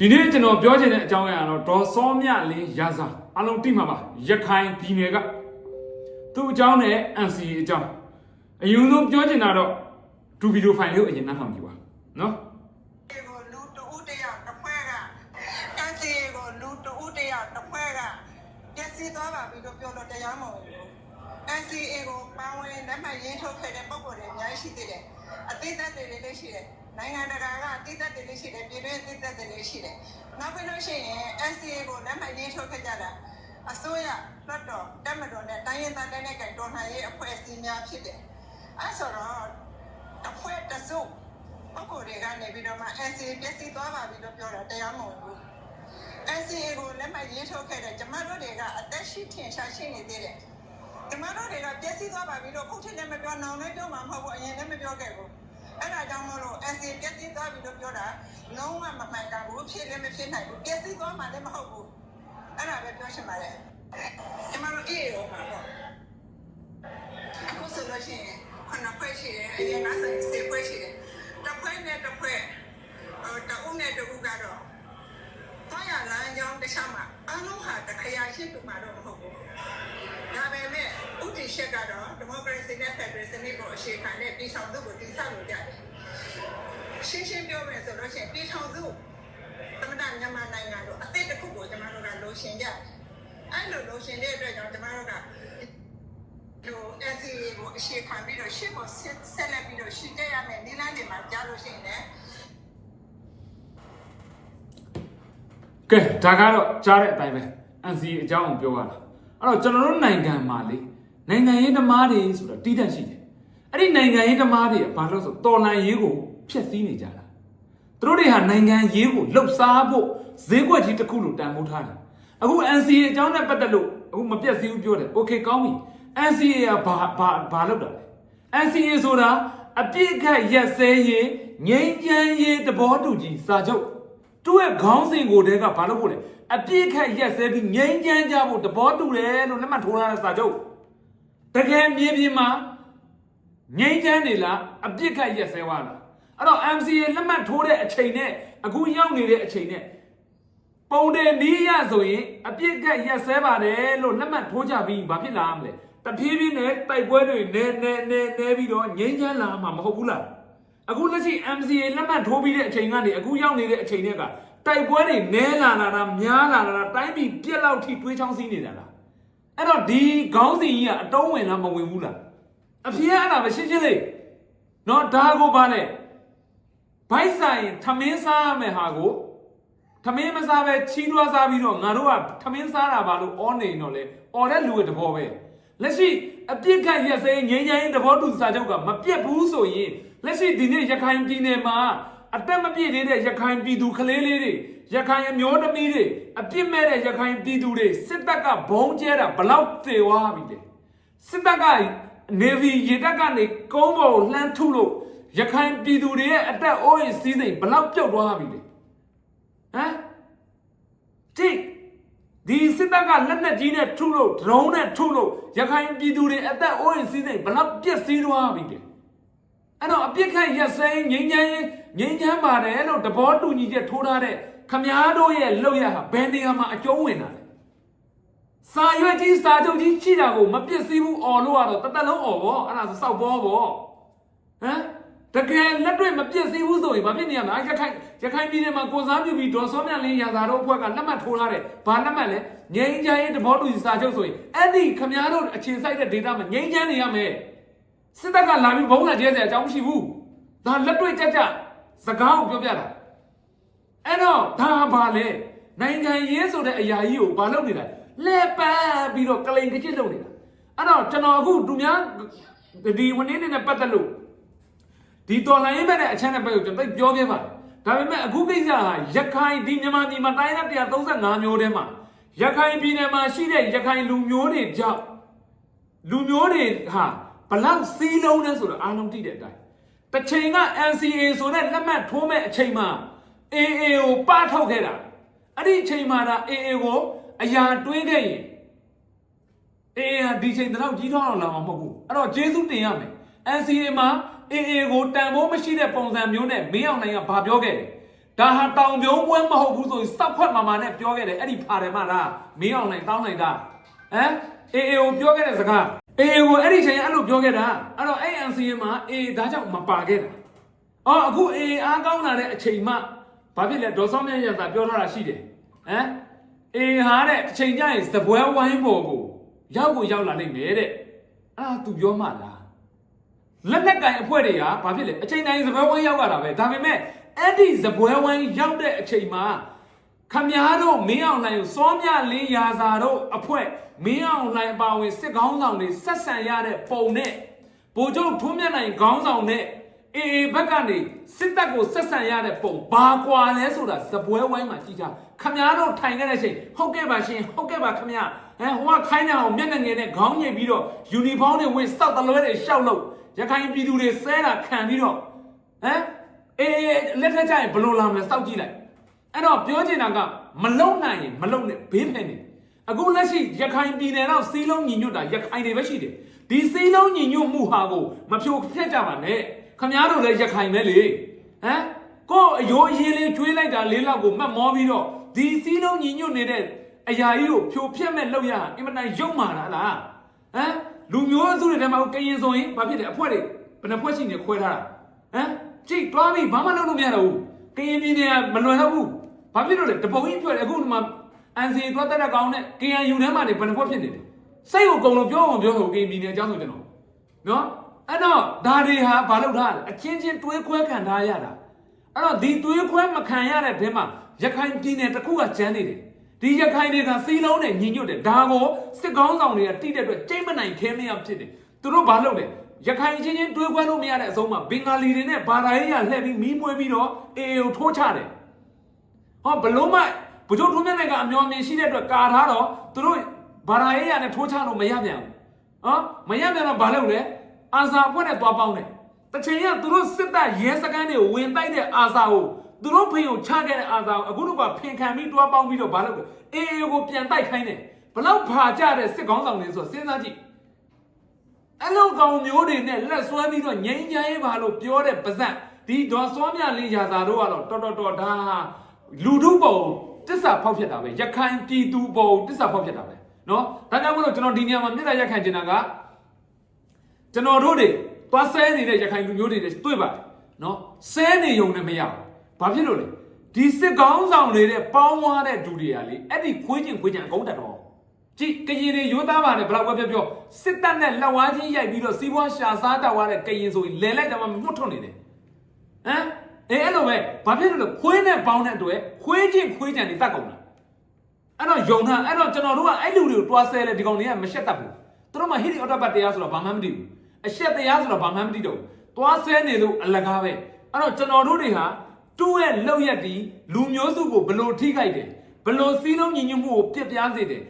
ဒီနေ့ကျွန်တော်ပြောချင်တဲ့အကြောင်းအရာတော့ဒေါ်စောမြလင်းရာဇာအလုံးတိမှာပါရခိုင်ပြည်နယ်ကသူ့အကြောင်းနဲ့ NCA အကြောင်းအရင်ဆုံးပြောချင်တာတော့ဒူဗီဒီယိုဖိုင်လေးကိုအရင်နှာထောင်ကြည့်ပါနော်ကိုလူတဦးတယောက်တစ်ဖွဲ့ကတန်စီကိုလူတဦးတယောက်တစ်ဖွဲ့ကပြည့်စည်သွားပါပြီလို့ပြောလို့တရားမဟုတ်ဘူး။ NCA ကိုပါဝင်လက်မှတ်ရေးထုတ်ခဲ့တဲ့ပုံပေါ်တွေအများကြီးရှိသေးတယ်။အသေးသက်တွေလည်းရှိတယ်။ နိုင်ငံတကာကအသေးသက်တွေလည်းရှိတယ်ပြည်တွင်းအသေးသက်တွေလည်းရှိတယ်။နောက်ပြီးလို့ရှိရင် NCA ကိုလက်မှတ်ရေးထုတ်ခဲ့ကြတာအစိုးရလွှတ်တော်တက်မတော်နဲ့တိုင်းရင်းသားတိုင်းနဲ့ကတော်လှန်ရေးအဖွဲ့အစည်းများဖြစ်တယ်။အဲဆိုတော့တစ်ဖွဲ့တစ်စုပုဂ္ဂိုလ်တွေကနေပြီးတော့မှ NCA ပြည့်စည်သွားပါပြီလို့ပြောတာတရားမဟုတ်ဘူး NCA ကိုလက်မှတ်ရေးထုတ်ခဲ့တဲ့ကျမတို့တွေကအသက်ရှိထင်ရှားရှိနေသေးတယ်ကျမတို့တွေကပြည့်စည်သွားပါပြီလို့ခုထစ်လည်းမပြောနောင်လည်းပြောမှာမဟုတ်ဘူးအရင်လည်းမပြောခဲ့ဘူး အဲ့ဒါကြောင့်မလို့ NCA ပြည့်စည်သွားပြီလို့ပြောတာလုံးဝမမှန်ကန်ဘူးဖြစ်လည်းမဖြစ်နိုင်ဘူးပြည့်စည်သွားမှလည်းမဟုတ်ဘူးအဲ့ဒါပဲပြောချင်ပါတယ်ကျမတို့အေးရောမှာပေါ့အခုဆိုလို့ရှိရင်ခဏခွဲရှိတယ်အရင်ကဆိုရင်စေခွဲရှိတယ်တစ်ခွဲနဲ့တစ်ခွဲဟိုတအုပ်နဲ့တအုပ်ကတော့သွားရလမ်းကြောင်းတစ်ခြားမှာအလုံးဟာတခရာရှိတူမှာတော့မဟုတ်ဘူးဒါပေမဲ့ဥ တီရှက်ကတော့ဒီမိုကရေစီနဲ့ဖက်ဒရယ်စနစ်ကိုအခြေခံတဲ့ပြည်ဆောင်စုကိုတည်ဆောက်လို့ရတယ်ရှင်းရှင်းပြောမယ်ဆိုလို့ရှိရင်ပြည်ဆောင်စုသမ္မတမြန်မာနိုင်ငံတို့အသစ်တစ်ခုကိုကျွန်တော်တို့ကလိုရှင်ကြတယ်အဲ့လိုလိုရှင်တဲ့အတွက်ကြောင့်ကျွန်တော်တို့ကဟို NCA ကိုအရှိခံပြီးတော့ရှစ်ကိုဆက်ဆက်လက်ပြီးတော့ရှင်းတဲ့ရမယ်ဒီလမ်းတွေမှာကြားလို့ရှိရင်လည်းကဲဒါကတော့ကြားတဲ့အတိုင်းပဲ NCA အကြောင်းကိုပြောရတာအဲ့တော့ကျွန်တော်တို့နိုင်ငံမှာလေ နိုင်ငံရေးသမားတွေဆိုတာတီးတန့်ရှိတယ်အဲ့ဒီနိုင်ငံရေးသမားတွေကဘာလို့ဆိုတော်လန်ရေးကိုဖျက်ဆီးနေကြတာသူတို့တွေဟာနိုင်ငံရေးကိုလှုပ်ရှားဖို့ဈေးကွက်ကြီးတစ်ခုလိုတန်ဖိုးထားတယ်အခု NCA အကြောင်းနဲ့ပတ်သက်လို့အခုမပြတ်စည်းဘူးပြောတယ် Okay ကောင်းပြီ NCA ကဘာဘာဘာလုပ်တာလဲ NCA ဆိုတာအပြစ်ခတ်ရက်စဲရေးငြိမ်းချမ်းရေးသဘောတူကြီးစာချုပ်သူ့ရဲ့ခေါင်းစဉ်ကိုတည်းကဘာလုပ်ဖို့လဲအပြစ်ခတ်ရက်စဲပြီးငြိမ်းချမ်းကြဖို့သဘောတူတယ်လို့လက်မှတ်ထိုးထားတဲ့စာချုပ် တကယ်မြေပြင်မှာငြိမ်းချမ်းနေလားအပြစ်ခတ်ရက်စဲသွားလားအဲ့တော့ MCA လက်မှတ်ထိုးတဲ့အချိန်နဲ့အခုရောက်နေတဲ့အချိန်နဲ့ပုံတယ်နီးရဆိုရင်အပြစ်ကတ်ရက်စဲပါတယ်လို့လက်မှတ်ထိုးကြပြီးဘာဖြစ်လာမလဲတဖြည်းဖြည်းနဲ့တိုက်ပွဲတွေနဲနဲနဲနဲပြီးတော့ငြိမ်းချမ်းလာမှာမဟုတ်ဘူးလားအခုလက်ရှိ MCA လက်မှတ်ထိုးပြီးတဲ့အချိန်ကနေအခုရောက်နေတဲ့အချိန်တွေကတိုက်ပွဲတွေနဲလာလာတာများလာလာတာတိုင်းပြည်ပြက်လောက်ထိတွေးချောင်းစီးနေတာလား အဲ့တော့ဒီခေါင်းစဉ်ကြီးကအတုံးဝင်လားမဝင်ဘူးလားအဖေကအဲ့ဒါပဲရှင်းရှင်းလေးနော်ဒါကိုပါလေဘိုက်ဆိုင်ထမင်းစားရမယ်ဟာကိုထမင်းမစားပဲချီးတွားစားပြီးတော့ငါတို့ကထမင်းစားတာပါလို့အောနေတော့လေအော်တဲ့လူရဲ့တဘောပဲလက်ရှိအပြစ်ခတ်ရက်စဲငြိမ်းချမ်းရေးတဘောတူစာချုပ်ကမပြတ်ဘူးဆိုရင်လက်ရှိဒီနေ့ရခိုင်ပြည်နယ်မှာအသက်မပြည့်သေးတဲ့ရခိုင်ပြည်သူကလေးလေးတွေ ရခိုင်အမျိုးသမီးတွေအပြစ်မဲ့တဲ့ရခိုင်ပြည်သူတွေစစ်တပ်ကဘုံကျဲတာဘလောက်သေသွားပြီလဲစစ်တပ်ကနေဗီရေတပ်ကနေကုန်းပေါ်လှမ်းထုလို့ရခိုင်ပြည်သူတွေရဲ့အသက်အိုးအိမ်စီးစိမ်ဘလောက်ပြုတ်သွားပြီလဲဟမ်တိဒီစစ်တပ်ကလက်နက်ကြီးနဲ့ထုလို့ဒရုန်းနဲ့ထုလို့ရခိုင်ပြည်သူတွေအသက်အိုးအိမ်စီးစိမ်ဘလောက်ပြည့်စည်သွားပြီလဲအဲ့တော့အပြစ်ခတ်ရက်စဲငိမ့်ချမ်းရေးငိမ့်ချမ်းပါတယ်လို့တဘောတူညီချက်ထိုးထားတဲ့ ခမားတို့ရဲ့လောက်ရဟာဘယ်နေရာမှာအကျုံးဝင်တာလဲစာရွက်ကြီးစာချုပ်ကြီးရှိတာကိုမပြည့်စည်ဘူးអော်လို့ကတော့တသက်လုံးអော်ပေါ့အဲ့ဒါဆိုစောက်ဘောပေါ့ဟမ်တကယ်လက်တွေ့မပြည့်စည်ဘူးဆိုရင်ဘာဖြစ်နေရမလဲရခိုင်ရခိုင်ပြည်နယ်မှာကိုစားပြုပြီးဒေါ်စောမြလင်းရာသာတို့အဖွဲ့ကလက်မှတ်ထိုးထားတယ်ဘာလက်မှတ်လဲငြိမ်းချမ်းရေးတဘောတူစာချုပ်ဆိုရင်အဲ့ဒီခမားတို့အခြေစိုက်တဲ့ data မှာငြိမ်းချမ်းနေရမယ်စစ်တပ်ကလာပြီးဘုံလာကျဲစရာအကြောင်းမရှိဘူးဒါလက်တွေ့ကြကြစကားကိုပြောပြတာ အဲ့တော့ဒါဘာလဲနိုင်ငံရေးဆိုတဲ့အရာကြီးကိုဘာလုပ်နေတာလဲပန်းပြီးတော့ကလိန်ကချစ်လုပ်နေတာအဲ့တော့ကျွန်တော်အခုသူများဒီဝန်င်းနေနဲ့ပတ်သက်လို့ဒီတော်လိုင်းဘက်နဲ့အချမ်းတဲ့ဘက်ကိုကျွန်တော်ပြောခဲ့ပါတယ်ဒါပေမဲ့အခုကိစ္စဟာရခိုင်ဒီမြန်မာပြည်မှာတိုင်းရ135မျိုးထဲမှာရခိုင်ပြည်နယ်မှာရှိတဲ့ရခိုင်လူမျိုးတွေကြောင့်လူမျိုးတွေဟာဘလောက်စီးလုံးလဲဆိုတော့အားလုံးသိတဲ့အတိုင်းတစ်ချိန်က NCA ဆိုတဲ့လက်မှတ်ထိုးမဲ့အချိန်မှာ AA ကိုပထုတ်ခဲ့တာအဲ့ဒီအချိန်မှာဒါ AA ကိုအရာတွင်းခဲ့ရင်အေးဟာဒီချိန်တော့ကြီးထွားအောင်လာမှာမဟုတ်ဘူးအဲ့တော့ဂျေစုတင်ရမယ် NCA မှာအေးအေးကိုတန်ဖိုးမရှိတဲ့ပုံစံမျိုးနဲ့မင်းအောင်နိုင်ကဘာပြောခဲ့လဲဒါဟာတောင်ပြုံးပွဲမဟုတ်ဘူးဆိုရင်စောက်ဖက်မာမာနဲ့ပြောခဲ့တယ်အဲ့ဒီဖာတယ်မလားမင်းအောင်နိုင်တောင်းနိုင်တာဟမ်အေအေကိုပြောခဲ့တဲ့စကားအေအေကိုအဲ့ဒီချိန်အဲ့လိုပြောခဲ့တာအဲ့တော့အဲ့ NCA မှာအေဒါကြောင့်မပါခဲ့တာအော်အခုအေအားကောင်းလာတဲ့အချိန်မှ ဘာဖြစ်လဲဒေါ်စောမြတ်ရသာပြောထားတာရှိတယ်ဟမ်အေဟာတဲ့အချိန်ကျရင်စပွဲဝိုင်းပေါ်ကိုရောက်ကိုရောက်လာနိုင်မယ်တဲ့အဲ့ဒါ तू ပြောမှလားလက်နက်ကင်အဖွဲ့တွေကဘာဖြစ်လဲအချိန်တိုင်းစပွဲဝိုင်းရောက်ရတာပဲဒါပေမဲ့အဲ့ဒီစပွဲဝိုင်းရောက်တဲ့အချိန်မှာခမည်းတော်မင်းအောင်လှိုင်ကိုစောမြလင်းရာစာတို့အဖွဲ့မင်းအောင်လှိုင်ပါဝင်စစ်ကောင်းဆောင်တွေဆက်ဆံရတဲ့ပုံနဲ့ဗိုလ်ချုပ်ထွန်းမြတ်နိုင်ခေါင်းဆောင်နဲ့ အေအေဘက်ကနေစစ်တပ်ကိုဆက်ဆံရတဲ့ပုံဘာကွာလဲဆိုတာစပွဲဝိုင်းမှာကြည့်ကြခမည်းတော်ထိုင်ခဲ့တဲ့အချိန်ဟုတ်ကဲ့ပါရှင်ဟုတ်ကဲ့ပါခမည်းဟမ်ဟိုကခိုင်းနေအောင်မျက်နှာငယ်နဲ့ခေါင်းညိတ်ပြီးတော့ယူနီဖောင်းတွေဝတ်စောက်တလွဲတွေရှောက်လို့ရခိုင်ပြည်သူတွေဆဲတာခံပြီးတော့ဟမ်အေးအေးလက်ထက်ကျရင်ဘယ်လိုလာမလဲစောက်ကြည့်လိုက်အဲ့တော့ပြောချင်တာကမလုံနိုင်ရင်မလုံနဲ့ဘေးဖယ်နေအခုလက်ရှိရခိုင်ပြည်နယ်တော့စီးလုံးညီညွတ်တာရခိုင်တွေပဲရှိတယ်ဒီစီးလုံးညီညွတ်မှုဟာကိုမဖြိုဖျက်ကြပါနဲ့ ခမားတို့လည်းရခိုင်ပဲလေဟမ်ကို့အယိုးအရင်လေးကျွေးလိုက်တာလေးလောက်ကိုမှတ်မောပြီးတော့ဒီစီးလုံးညီညွတ်နေတဲ့အရာကြီးကိုဖြိုဖျက်မဲ့လောက်ရဟအင်မတန်ရုံမာတာလားဟမ်လူမျိုးစုတွေထဲမှာကရင်ဆိုရင်ဘာဖြစ်လဲအဖွဲတွေဘယ်နှဖွဲရှိနေခွဲထားတာဟမ်ကြည့်တွားပြီးဘာမှလုပ်လို့မရတော့ဘူးကရင်ပြည်နယ်ကမလွယ်တော့ဘူးဘာဖြစ်လို့လဲတပုံကြီးပြောတယ်အခုဒီမှာအန်စီတွားတက်တဲ့ကောင်နဲ့ KNU ထဲမှာနေဘယ်နှဖွဲဖြစ်နေလဲစိတ်ကိုအကုန်လုံးပြောအောင်ပြောလို့ကရင်ပြည်နယ်အကြောင်းဆိုကျွန်တော်နော် အဲ့တော့ဒါတွေဟာဘာလုပ်ထားလဲအချင်းချင်းတွေးခွဲခံထားရတာအဲ့တော့ဒီတွေးခွဲမခံရတဲ့ဘက်မှာရခိုင်ပြည်နယ်တစ်ခုကကျန်းနေတယ်ဒီရခိုင်တွေကစီးလုံးနဲ့ညီညွတ်တယ်ဒါကိုစစ်ကောင်းဆောင်တွေကတိတဲ့အတွက်ကျိမ့်မနိုင်ခဲမရဖြစ်တယ်သူတို့ဘာလုပ်လဲရခိုင်ချင်းချင်းတွေးခွဲလို့မရတဲ့အဆုံးမှာဘင်္ဂါလီတွေနဲ့ဘာသာရေးရလှည့်ပြီးမီးမွေးပြီးတော့အေအေကိုထိုးချတယ်ဟောဘလို့မှဘုချုပ်ထုံးမြတ်နိုင်ကအမျော်မြင်ရှိတဲ့အတွက်ကာထားတော့သူတို့ဘာသာရေးရနဲ့ထိုးချလို့မရပြန်ဘူးဟောမရပြန်တော့ဘာလုပ်လဲ အာဇာအဖွဲ့နဲ့သွားပေါင်းတယ်တစ်ချိန်ကသူတို့စစ်တပ်ရဲစခန်းတွေကိုဝင်တိုက်တဲ့အာဇာကိုသူတို့ဖေကိုချခဲ့တဲ့အာဇာကိုအခုတို့ကဖင်ခံပြီးတွားပေါင်းပြီးတော့ဘာလုပ်လဲအေအေကိုပြန်တိုက်ခိုင်းတယ်ဘလောက်ဖာကြတဲ့စစ်ကောင်းဆောင်တွေဆိုတော့စဉ်းစားကြည့်အဲ့လိုကောင်မျိုးတွေနဲ့လက်ဆွဲပြီးတော့ငိမ့်ချရေးပါလို့ပြောတဲ့ပါဇက်ဒီဒေါ်စောမြလေးရာသာတို့ကတော့တော်တော်တော်ဒါလူထုပုံတစ္ဆာဖောက်ဖြစ်တာပဲရခိုင်ပြည်သူပုံတစ္ဆာဖောက်ဖြစ်တာပဲเนาะဒါကြောင့်မလို့ကျွန်တော်ဒီနေရာမှာမြစ်တာရက်ခံချင်တာက ကျွန်တော်တို့တွေသွားဆဲနေတဲ့ရခိုင်လူမျိုးတွေနဲ့တွေ့ပါတယ်နော်ဆဲနေုံနဲ့မရဘူးဘာဖြစ်လို့လဲဒီစစ်ကောင်းဆောင်တွေတဲ့ပေါင်းွားတဲ့ဒူတွေကလေအဲ့ဒီခွေးချင်းခွေးချင်းအကုန်တက်တော့ကြည့်ကရင်တွေရိုးသားပါတယ်ဘယ်လောက်ပဲပြောပြောစစ်တပ်နဲ့လက်ဝါးချင်းရိုက်ပြီးတော့စီးပွားရှာစားတောက်ရတဲ့ကရင်ဆိုရင်လဲလိုက်တယ်မှမှုတ်ထွန်းနေတယ်ဟမ်အဲအဲ့လိုပဲဘာဖြစ်လို့လဲခွေးနဲ့ပေါင်းတဲ့အတွက်ခွေးချင်းခွေးချန်တွေတတ်ကုန်တာအဲ့တော့ယုံတာအဲ့တော့ကျွန်တော်တို့ကအဲ့လူတွေကိုတွားဆဲလဲဒီကောင်တွေကမရှက်တတ်ဘူးသူတို့မှဟိရိအော်တပတ်တရားဆိုတော့ဘာမှမသိဘူး အရှက်တရားဆိုတော့ဘာမှမသိတော့ဘူးသွားဆဲနေလို့အလကားပဲအဲ့တော့ကျွန်တော်တို့တွေဟာတူးရဲ့လောက်ရက်ဒီလူမျိုးစုကိုဘလို့ထိခိုက်တယ်ဘလို့စီးလုံးညီညွတ်မှုကိုပြစ်ပြားစေတယ်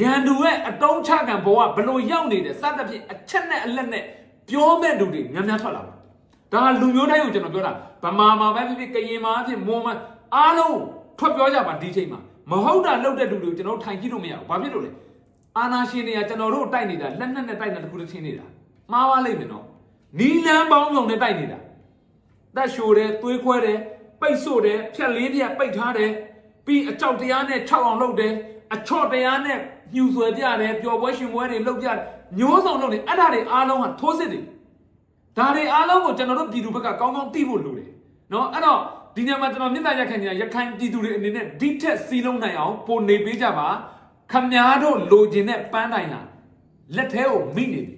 ရန်သူရဲ့အတုံးချခံဘဝဘလို့ရောက်နေတယ်စသဖြင့်အချက်နဲ့အလက်နဲ့ပြောမဲ့လူတွေများများထွက်လာပါဒါကလူမျိုးတိုင်းကိုကျွန်တော်ပြောတာဗမာမှာပဲဖြစ်ဖြစ်ကရင်မှာဖြစ်မွန်မှာအားလုံးထွက်ပြောကြပါဒီချိန်မှာမဟုတ်တာလောက်တဲ့လူတွေကိုကျွန်တော်ထိုင်ကြည့်လို့မရဘူးဘာဖြစ်လို့လဲအာနာရှင်တွေကကျွန်တော်တို့တိုက်နေတာလက်နက်နဲ့တိုက်နေတာတခုတစ်ချင်းနေတာ မှားပါလိမ့်မယ်နော်နီလန်းပေါင်းစုံနဲ့တိုက်နေတာတက်ရှိုတယ်သွေးခွဲတယ်ပိတ်ဆို့တယ်ဖြက်လေးပြက်ပိတ်ထားတယ်ပြီးအကြောက်တရားနဲ့၆အောင်လုပ်တယ်အချော့တရားနဲ့ညှူဆွဲပြတယ်ပျော်ပွဲရှင်ပွဲတွေလုပ်ပြတယ်ညိုးဆောင်လုပ်တယ်အဲ့ဒါတွေအားလုံးဟာထိုးစစ်တွေဒါတွေအားလုံးကိုကျွန်တော်တို့ပြည်သူဘက်ကကောင်းကောင်းသိဖို့လိုတယ်နော်အဲ့တော့ဒီညမှာကျွန်တော်မြင့်တာရက်ခိုင်နေတာရခိုင်ပြည်သူတွေအနေနဲ့ဒီထက်စီးလုံးနိုင်အောင်ပိုနေပေးကြပါခမားတို့လိုချင်တဲ့ပန်းတိုင်ဟာလက်ထဲကိုမိနေပြီ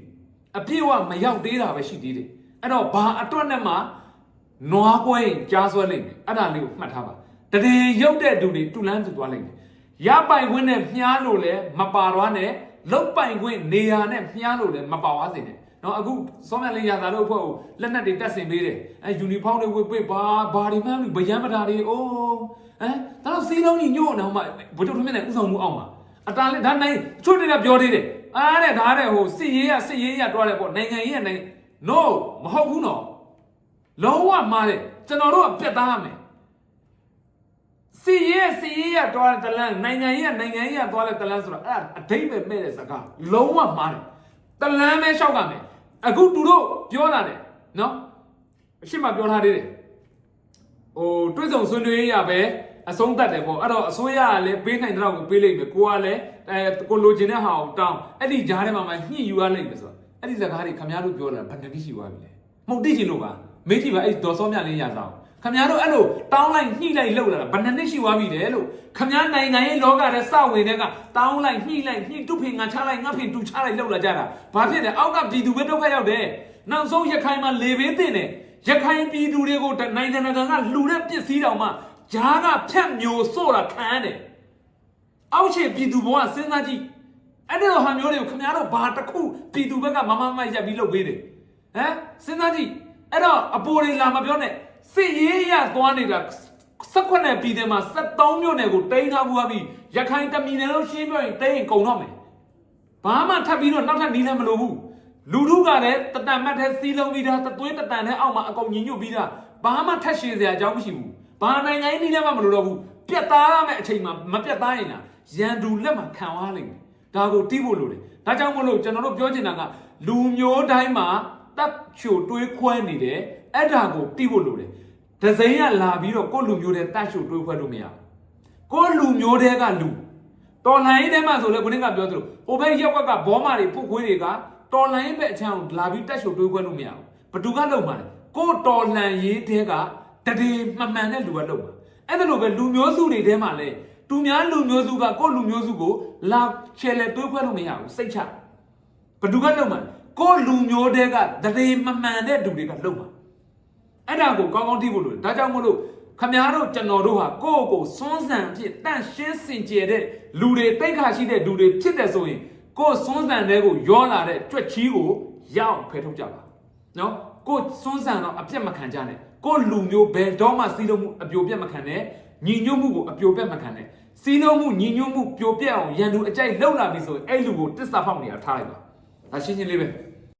အပြည့်အဝမရောက်သေးတာပဲရှိသေးတယ်အဲ့တော့ဘာအတွက်နဲ့မှနွားကွဲရင်ကြားဆွဲလိုက်မယ်အဲ့ဒါလေးကိုမှတ်ထားပါတည်ရုပ်တဲ့သူတွေတူလန်းသူသွားလိုက်မယ်ရပိုင်ခွင့်နဲ့မြားလို့လဲမပါတော့နဲ့လုတ်ပိုင်ခွင့်နေရာနဲ့မြားလို့လဲမပါသွားစေနဲ့နော်အခုစောမြလေးရသာတို့အဖွဲ့ကိုလက်နက်တွေတက်ဆင်ပေးတယ်အဲယူနီဖောင်းတွေဝတ်ပေးပါဘာဒီမှမလို့ဗျံမတာတွေအိုးဟမ်ဒါတော့စီးလုံးကြီးညို့နေအောင်မဘုတို့ထမင်းနဲ့ဥဆောင်မှုအောင်ပါအတားလေးဒါနိုင်ချွတ်တွေကပြောသေးတယ် အားတဲ့ဒါတဲ့ဟိုစစ်ရေးရစစ်ရေးရတွားတယ်ပေါ့နိုင်ငံရေးရနိုင်ငံ no မဟုတ်ဘူးနော်လုံးဝမှားတယ်ကျွန်တော်တို့ကပြတ်သားရမယ်စီရဲစီရဲရတွားတဲ့တလန်းနိုင်ငံရေးရနိုင်ငံရေးရတွားတဲ့တလန်းဆိုတော့အဲ့ဒါအတိတ်ပဲမဲ့တဲ့စကားလုံးဝမှားတယ်တလန်းပဲလျှောက်ကမယ်အခုသူတို့ပြောလာတယ်နော်အရှိမပြောထားသေးတယ်ဟဟိုတွစ်ဆုံဆွေးနွေးရပဲ အဆုံးသတ်တယ်ပေါ့အဲ့တော့အစိုးရကလည်းပေးနိုင်တဲ့တော့ကိုပေးလိုက်မယ်ကိုကလည်းအဲကိုလိုချင်တဲ့ဟာကိုတောင်းအဲ့ဒီဂျားထဲမှာမှညှိယူရလိုက်မယ်ဆိုတော့အဲ့ဒီစကားတွေခမများတို့ပြောလာဘယ်နှစ်တိရှိသွားပြီလဲမဟုတ်တိချင်လို့ပါမေးကြည့်ပါအဲ့ဒီဒေါ်စောမြလေးရစားခမများတို့အဲ့လိုတောင်းလိုက်ညှိလိုက်လှုပ်လာတာဘယ်နှစ်နှစ်ရှိသွားပြီလဲလို့ခမများနိုင်ငံရေးလောကထဲစဝင်တဲ့ကတောင်းလိုက်ညှိလိုက်ညှိတုဖိငါချလိုက်ငါဖိတူချလိုက်လှုပ်လာကြတာဘာဖြစ်လဲအောက်ကပြည်သူပဲဒုက္ခရောက်တယ်နောက်ဆုံးရခိုင်မှာလေဘေးတင်တယ်ရခိုင်ပြည်သူတွေကိုနိုင်ငံတကာကလှူတဲ့ပစ္စည်းတောင်မှ ဂျားကဖြတ်မျိုးစို့တာခံရတယ်အောက်ခြေပြည်သူဘဝစဉ်းစားကြည့်အဲ့ဒီလိုဟာမျိုးတွေကိုခမများတို့ဘာတစ်ခုပြည်သူဘက်ကမမမရက်ပြီးလုပ်ပေးတယ်ဟမ်စဉ်းစားကြည့်အဲ့တော့အပေါ်တွေလာမပြောနဲ့စစ်ရေးရသွားနေတာ16နဲ့ပြည်တယ်မှာ73မြို့နယ်ကိုတိန်းထားဘူးပြီးရခိုင်တမီနယ်လုံးရှင်းပြရင်တိန်းရင်ကုန်တော့မယ်ဘာမှထပ်ပြီးတော့နောက်ထပ်နီးလည်းမလိုဘူးလူထုကလည်းတတန်မတ်တဲ့စီးလုံးပြီးသားတသွေးတတန်တဲ့အောက်မှာအကုန်ညင်ညွတ်ပြီးသားဘာမှထပ်ရှည်စရာအကြောင်းမရှိဘူး ဘာနိုင်ငံရေးနီးလည်းမလိုတော့ဘူးပြတ်သားရမယ့်အချိန်မှာမပြတ်သားရင်လားရန်သူလက်မှာခံသွားလိမ့်မယ်ဒါကိုတီးဖို့လိုတယ်ဒါကြောင့်မို့လို့ကျွန်တော်တို့ပြောချင်တာကလူမျိုးတိုင်းမှာတပ်ချိုတွေးခွဲနေတယ်အဲ့ဒါကိုတီးဖို့လိုတယ်ဒဇိန်ကလာပြီးတော့ကိုယ့်လူမျိုးတဲ့တပ်ချိုတွေးခွဲလို့မရဘူးကိုယ့်လူမျိုးတဲ့ကလူတော်လိုင်းထဲမှာဆိုလဲကိုနင်းကပြောသလိုဟိုဘက်ရက်ွက်ကဘောမာတွေဖုတ်ခွေးတွေကတော်လိုင်းဘက်အချမ်းကိုလာပြီးတက်ရှုပ်တွေးခွဲလို့မရဘူးဘသူကလုံမှာလဲကိုတော်လန်ရေးတဲက တတိမှန်မှန်တဲ့လူကလုံမှာအဲ့ဒါလိုပဲလူမျိုးစုတွေထဲမှာလဲသူများလူမျိုးစုကကိုလူမျိုးစုကိုလာချဲလဲတွေးခွဲလို့မရဘူးစိတ်ချဘသူကလုံမှာကိုလူမျိုးတဲကတတိမှန်မှန်တဲ့လူတွေကလုံမှာအဲ့ဒါကိုကောင်းကောင်းသိဖို့လိုတယ်ဒါကြောင့်မို့လို့ခမည်းတော်ကျွန်တော်တို့ဟာကိုယ့်ကိုယ်စွန်းဆန်ဖြစ်တန့်ရှင်းစင်ကြယ်တဲ့လူတွေတိတ်ခါရှိတဲ့လူတွေဖြစ်တဲ့ဆိုရင်ကိုယ်စွန်းဆန်တဲ့ကိုရောလာတဲ့ကြွက်ချီးကိုရအောင်ဖယ်ထုတ်ကြပါနော်ကိုယ်စွန်းဆန်တော့အပြတ်မခံကြနဲ့ ကိုယ်လူမျိုးဘယ်တော့မှစီးလုံးမှုအပြိုပြတ်မခံနဲ့ညီညွတ်မှုကိုအပြိုပြတ်မခံနဲ့စီးလုံးမှုညီညွတ်မှုပြိုပြတ်အောင်ရန်သူအကြိုက်လှုပ်လာပြီဆိုရင်အဲ့လူကိုတစ္ဆာဖောက်နေရထားလိုက်ပါဒါရှင်းရှင်းလေးပဲ